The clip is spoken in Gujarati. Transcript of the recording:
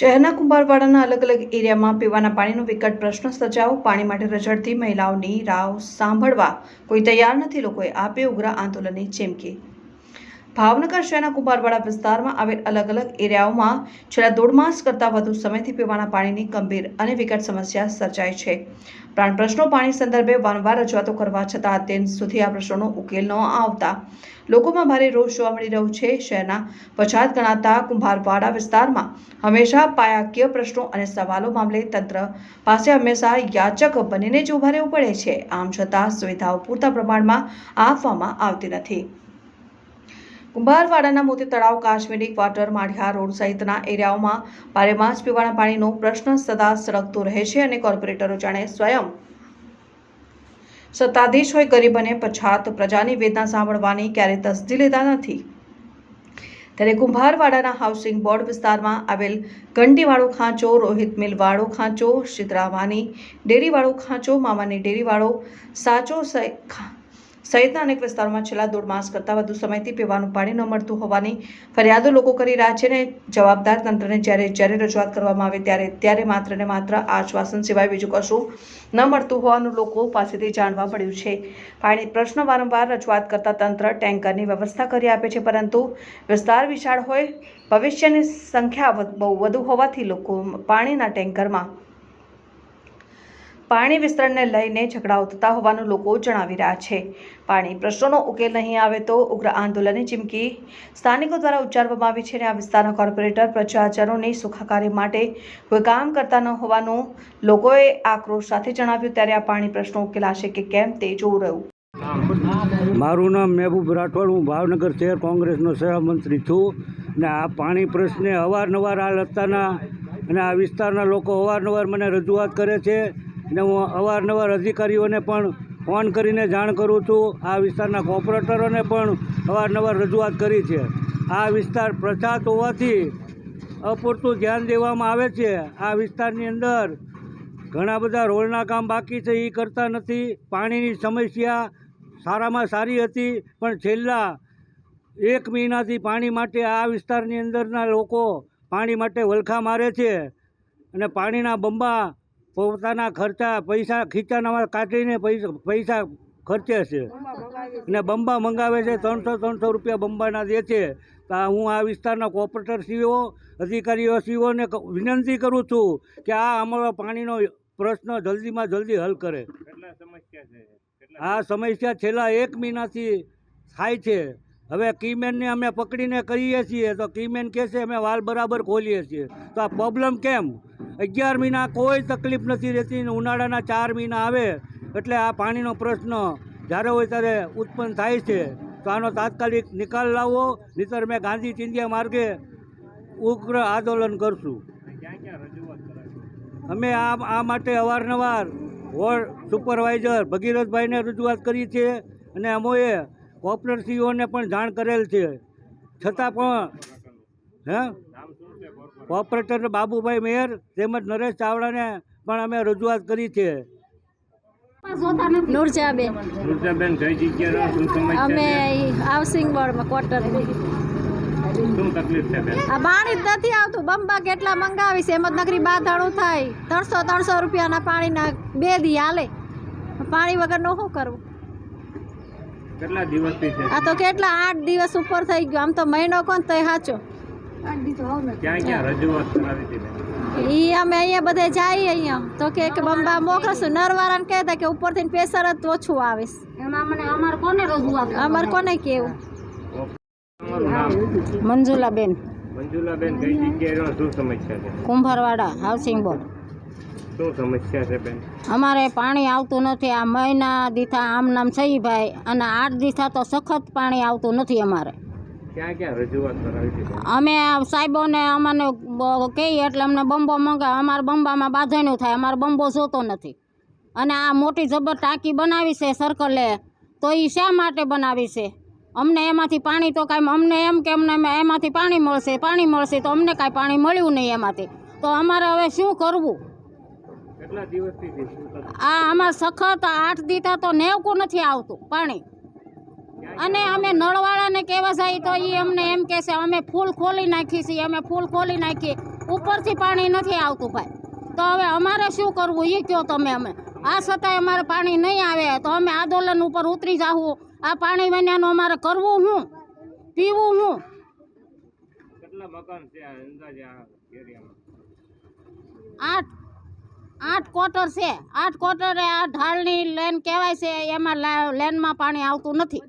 શહેરના કુંભારવાડાના અલગ અલગ એરિયામાં પીવાના પાણીનો વિકટ પ્રશ્ન સર્જાવો પાણી માટે રજડતી મહિલાઓની રાવ સાંભળવા કોઈ તૈયાર નથી. લોકોએ આપી ઉગ્ર આંદોલનની ચીમકી. ભાવનગર શહેરના કુંભારવાડા વિસ્તારમાં આવેલ અલગ અલગ એરિયાઓમાં છેલ્લા દોઢ માસ કરતાં વધુ સમયથી પીવાના પાણીની ગંભીર અને વિકટ સમસ્યા સર્જાય છે. પ્રાણ પ્રશ્નો પાણી સંદર્ભે વારંવાર રજૂઆતો કરવા છતાં અત્યંત સુધી આ પ્રશ્નોનો ઉકેલ ન આવતા લોકોમાં ભારે રોષ જોવા મળી રહ્યો છે. શહેરના પછાત ગણાતા કુંભારવાડા વિસ્તારમાં હંમેશા પાયાકીય પ્રશ્નો અને સવાલો મામલે તંત્ર પાસે હંમેશા યાચક બનીને જ ઊભા રહેવું પડે છે. આમ છતાં સુવિધાઓ પૂરતા પ્રમાણમાં આપવામાં આવતી નથી. કુંભારવાડાના મોતી તળાવ કાશ્મીરી ક્વાર્ટર માઢિયા રોડ સહિતના એરિયાઓમાં બારેમાસ પીવાના પાણીનો પ્રશ્ન સદા સળગતો રહે છે અને કોર્પોરેટરો જાણે સ્વયં સત્તાધીશ હોય ગરીબ અને પછાત પ્રજાની વેદના સાંભળવાની ક્યારે તસદી લેતા નથી. ત્યારે કુંભારવાડાના હાઉસિંગ બોર્ડ વિસ્તારમાં આવેલ ઘંટીવાળો ખાંચો, રોહિત મિલવાળો ખાંચો શિતરાવાની ડેરીવાળો ખાંચો, મામાની ડેરીવાળો સાચો સહિતના અનેક વિસ્તારોમાં છેલ્લા દોઢ માસ કરતાં વધુ સમયથી પીવાનું પાણી ન મળતું હોવાની ફરિયાદો લોકો કરી રહ્યા છે ને જવાબદાર તંત્રને જ્યારે જ્યારે રજૂઆત કરવામાં આવે ત્યારે ત્યારે માત્ર ને માત્ર આશ્વાસન સિવાય બીજું કશું ન મળતું હોવાનું લોકો પાસેથી જાણવા મળ્યું છે. પાણી પ્રશ્ન વારંવાર રજૂઆત કરતા તંત્ર ટેન્કરની વ્યવસ્થા કરી આપે છે, પરંતુ વિસ્તાર વિશાળ હોય ભવિષ્યની સંખ્યા બહુ વધુ હોવાથી લોકો પાણીના ટેન્કરમાં પાણી વિસ્તરણને લઈને ઝઘડાઓ થતા હોવાનું લોકો જણાવી રહ્યા છે. પાણી પ્રશ્નોનો ઉકેલ નહીં આવે તો ઉગ્ર આંદોલનની ચીમકી સ્થાનિકો દ્વારા ઉચ્ચારવામાં આવી છે અને આ વિસ્તારના કોર્પોરેટર પ્રજાજનોની સુખાકારી માટે કોઈ કામ કરતા ન હોવાનું લોકોએ આક્રોશ સાથે જણાવ્યું. ત્યારે આ પાણી પ્રશ્નો ઉકેલાશે કે કેમ તે જોવું રહ્યું. મારું નામ મહેબૂબ રાઠોડ. હું ભાવનગર શહેર કોંગ્રેસનો સહમંત્રી છું ને આ પાણી પ્રશ્ને અવારનવાર આ લત્તાના અને આ વિસ્તારના લોકો અવારનવાર મને રજૂઆત કરે છે. અને હું અવારનવાર અધિકારીઓને પણ ફોન કરીને જાણ કરું છું. આ વિસ્તારના કોર્પોરેટરોને પણ અવારનવાર રજૂઆત કરી છે. આ વિસ્તાર પ્રસાદ હોવાથી અપૂરતું ધ્યાન દેવામાં આવે છે. આ વિસ્તારની અંદર ઘણા બધા રોડના કામ બાકી છે, એ કરતા નથી. પાણીની સમસ્યા સારામાં સારી હતી, પણ છેલ્લા એક મહિનાથી પાણી માટે આ વિસ્તારની અંદરના લોકો પાણી માટે વલખા મારે છે અને પાણીના બંબા પોતાના ખર્ચા પૈસા ખીચાનામાં કાઢીને પૈસા પૈસા ખર્ચે છે. અને બંબા મંગાવે છે ત્રણસો ત્રણસો રૂપિયા બંબાના દે છે. તો આ હું આ વિસ્તારના કોર્પોરેટર સીઓ અધિકારીઓ સીઓને વિનંતી કરું છું કે આ અમારો પાણીનો પ્રશ્ન જલ્દીમાં જલ્દી હલ કરે. આ સમસ્યા છેલ્લા એક મહિનાથી થાય છે. હવે કીમેનને અમે પકડીને કરીએ છીએ તો કીમેન કહેશે અમે વાલ બરાબર ખોલીએ છીએ. તો આ પ્રોબ્લેમ કેમ? અગિયાર મહિના કોઈ તકલીફ નથી રહેતી ને ઉનાળાના ચાર મહિના આવે એટલે આ પાણીનો પ્રશ્ન જ્યારે હોય ત્યારે ઉત્પન્ન થાય છે. તો આનો તાત્કાલિક નિકાલ લાવો, નહીતર મેં ગાંધી ચિંધિયા માર્ગે ઉગ્ર આંદોલન કરશું. અમે આ આ માટે અવારનવાર વોર્ડ સુપરવાઇઝર ભગીરથભાઈને રજૂઆત કરી છે અને અમોએ કોઓપરેટિવોને પણ જાણ કરેલ છે. છતાં પણ હે? કોઓપરેટર બાબુભાઈ મેયર તેમજ નરેશ ચાવડાને પણ અમે રજૂઆત કરી છે. નુરજાબેન. રુદ્રાબેન કઈ જગ્યાએ અમે હાઉસિંગ બોર્ડમાં ક્વાર્ટર શું તકલીફ છે બેન? આ પાણી જ નથી આવતું. બંબા કેટલા મંગાવી છે? હિંમતનગરી બાંધાણું થાય. ત્રણસો ત્રણસો રૂપિયાના પાણીના બે દી હાલે. પાણી વગરનું શું કરવું? કેટલા દિવસથી આ તો કેટલા આઠ દિવસ ઉપર થઈ ગયો. આમ તો મહિનો કોણ તો સાચો ક્યાં ક્યાં રજૂઆત કરાવી હતી બેન? ઈ અમે અહીંયા બધે જઈએ અહીંયા. તો કે કે બંબા મોકલશું નરવાળાને કહેતા કે ઉપરથી પ્રેશર જ ઓછું આવે. છે અમારે કોને કેવું? મંજુલાબેન. મંજુલાબેન કઈ જગ્યાએ શું સમસ્યા છે? Kumbharwada housing board. શું સમસ્યા છે બેન? અમારે પાણી આવતું નથી. આ મહિના દીથા આમ નામ સહી ભાઈ. અને આઠ દીથા તો સખત પાણી આવતું નથી અમારે. ક્યાં ક્યાં રજૂઆત કરાવી અમે સાહેબોને અમને કહીએ એટલે અમને બંબો મંગાવે. અમારા બંબામાં બાંધણું થાય. અમારો બંબો જોતો નથી. અને આ મોટી જબર ટાંકી બનાવી છે સર્કલે તો એ શા માટે બનાવી છે? અમને એમાંથી પાણી તો કાંઈ અમને એમ કે અમને એમાંથી પાણી મળશે પાણી મળશે તો અમને કાંઈ પાણી મળ્યું નહીં એમાંથી. તો અમારે હવે શું કરવું? આ અમારે સખત આઠ દીતા તો નેવકું નથી આવતું પાણી. અને અમે નળવાળાને કહેવા જાય તો એ અમને એમ કહે છે અમે ફૂલ ખોલી નાખી છીએ અમે ફૂલ ખોલી નાખી. ઉપરથી પાણી નથી આવતું ભાઈ. તો હવે અમારે શું કરવું? એ કહો તમે અમે. આ છતાંય અમારે પાણી નહીં આવે. તો અમે આંદોલન ઉપર ઉતરી જાવું આ પાણી વિનાનું અમારે કરવું શું પીવું શું એરિયામાં? આઠ આઠ ક્વાર્ટર છે. આઠ ક્વાર્ટરે આ ઢાળની લેન કહેવાય છે, એમાં લેનમાં પાણી આવતું નથી.